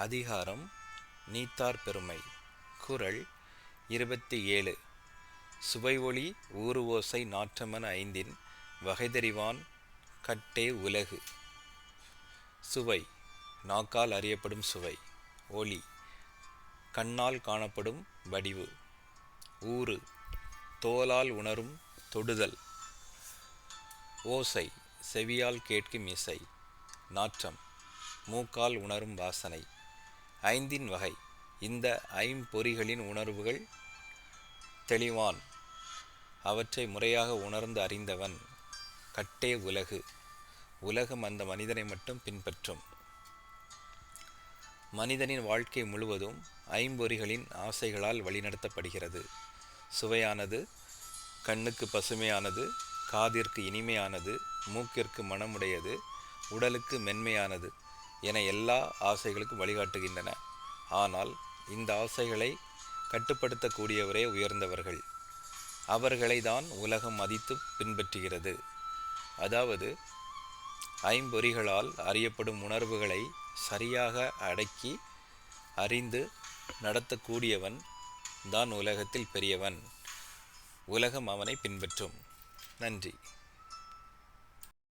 அதிகாரம் நீத்தார் பெருமை. குரல் இருபத்தி ஏழு. சுவை ஒளி ஊறு ஓசை நாற்றமன ஐந்தின் வகைதறிவான் கட்டே உலகு. சுவை நாக்கால் அறியப்படும் சுவை. ஒளி கண்ணால் காணப்படும் வடிவு. ஊறு தோலால் உணரும் தொடுதல். ஓசை செவியால் கேட்கும் இசை. நாற்றம் மூக்கால் உணரும் வாசனை. ஐந்தின் வகை. இந்த ஐம்பொறிகளின் உணர்வுகள் தெளிவான். அவற்றை முறையாக உணர்ந்து அறிந்தவன் கட்டே உலகு. உலகம் அந்த மனிதனை மட்டும் பின்பற்றும். மனிதனின் வாழ்க்கை முழுவதும் ஐம்பொறிகளின் ஆசைகளால் வழிநடத்தப்படுகிறது. சுவையானது கண்ணுக்கு பசுமையானது காதிற்கு இனிமையானது மூக்கிற்கு மனமுடையது உடலுக்கு மென்மையானது. என எல்லா ஆசைகளுக்கும் வழிகாட்டுகின்றன. ஆனால் இந்த ஆசைகளை கட்டுப்படுத்தக்கூடியவரே உயர்ந்தவர்கள். அவர்களை தான் உலகம் மதித்து பின்பற்றுகிறது. அதாவது ஐம்பொறிகளால் அறியப்படும் உணர்வுகளை சரியாக அடக்கி அறிந்து நடத்தக்கூடியவன் தான் உலகத்தில் பெரியவன். உலகம் அவனை பின்பற்றும். நன்றி.